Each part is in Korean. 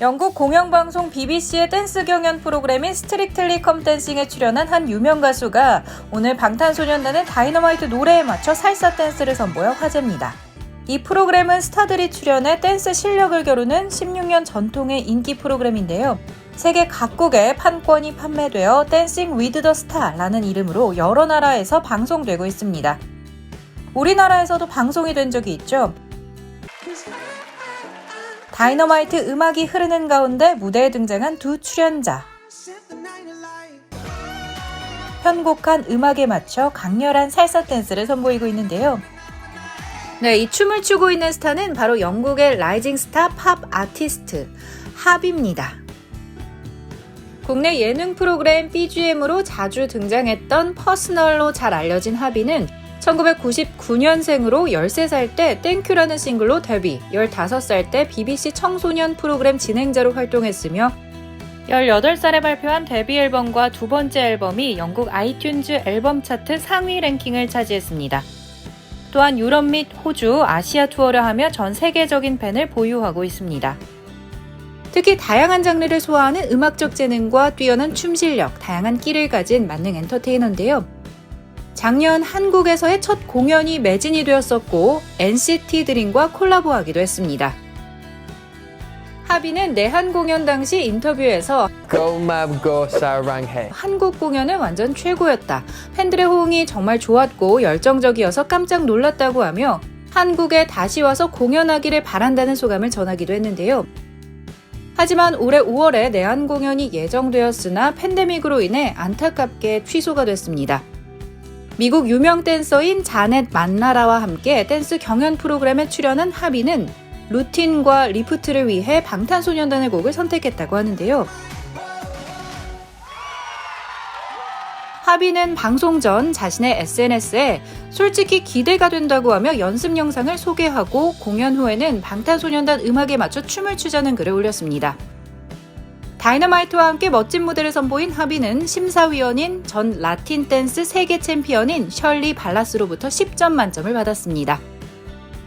영국 공영방송 BBC의 댄스 경연 프로그램인 스트릭틀리 컴 댄싱에 출연한 한 유명 가수가 오늘 방탄소년단의 다이너마이트 노래에 맞춰 살사 댄스를 선보여 화제입니다. 이 프로그램은 스타들이 출연해 댄스 실력을 겨루는 16년 전통의 인기 프로그램인데요. 세계 각국에 판권이 판매되어 댄싱 위드 더 스타라는 이름으로 여러 나라에서 방송되고 있습니다. 우리나라에서도 방송이 된 적이 있죠. 다이너마이트 음악이 흐르는 가운데 무대에 등장한 두 출연자. 편곡한 음악에 맞춰 강렬한 살사 댄스를 선보이고 있는데요. 네, 이 춤을 추고 있는 스타는 바로 영국의 라이징 스타 팝 아티스트 합입니다. 국내 예능 프로그램 BGM으로 자주 등장했던 퍼스널로 잘 알려진 하비는 1999년생으로 13살 때 땡큐라는 싱글로 데뷔, 15살 때 BBC 청소년 프로그램 진행자로 활동했으며 18살에 발표한 데뷔 앨범과 두 번째 앨범이 영국 아이튠즈 앨범 차트 상위 랭킹을 차지했습니다. 또한 유럽 및 호주, 아시아 투어를 하며 전 세계적인 팬을 보유하고 있습니다. 특히 다양한 장르를 소화하는 음악적 재능과 뛰어난 춤 실력, 다양한 끼를 가진 만능 엔터테이너인데요. 작년 한국에서의 첫 공연이 매진이 되었었고 NCT 드림과 콜라보하기도 했습니다. 하비는 내한 공연 당시 인터뷰에서. 한국 공연은 완전 최고였다. 팬들의 호응이 정말 좋았고 열정적이어서 깜짝 놀랐다고 하며 한국에 다시 와서 공연하기를 바란다는 소감을 전하기도 했는데요. 하지만 올해 5월에 내한 공연이 예정되었으나 팬데믹으로 인해 안타깝게 취소가 됐습니다. 미국 유명 댄서인 자넷 만나라와 함께 댄스 경연 프로그램에 출연한 하비는 루틴과 리프트를 위해 방탄소년단의 곡을 선택했다고 하는데요. 하비는 방송 전 자신의 SNS에 솔직히 기대가 된다고 하며 연습 영상을 소개하고 공연 후에는 방탄소년단 음악에 맞춰 춤을 추자는 글을 올렸습니다. 다이너마이트와 함께 멋진 무대를 선보인 하비는 심사위원인 전 라틴 댄스 세계 챔피언인 셜리 발라스로부터 10점 만점을 받았습니다.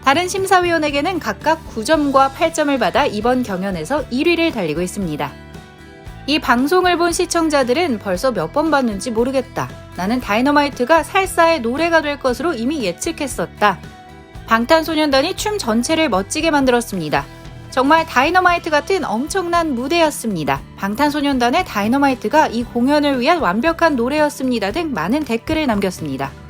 다른 심사위원에게는 각각 9점과 8점을 받아 이번 경연에서 1위를 달리고 있습니다. 이 방송을 본 시청자들은 벌써 몇 번 봤는지 모르겠다. 나는 다이너마이트가 살사의 노래가 될 것으로 이미 예측했었다. 방탄소년단이 춤 전체를 멋지게 만들었습니다. 정말 다이너마이트 같은 엄청난 무대였습니다. 방탄소년단의 다이너마이트가 이 공연을 위한 완벽한 노래였습니다 등 많은 댓글을 남겼습니다.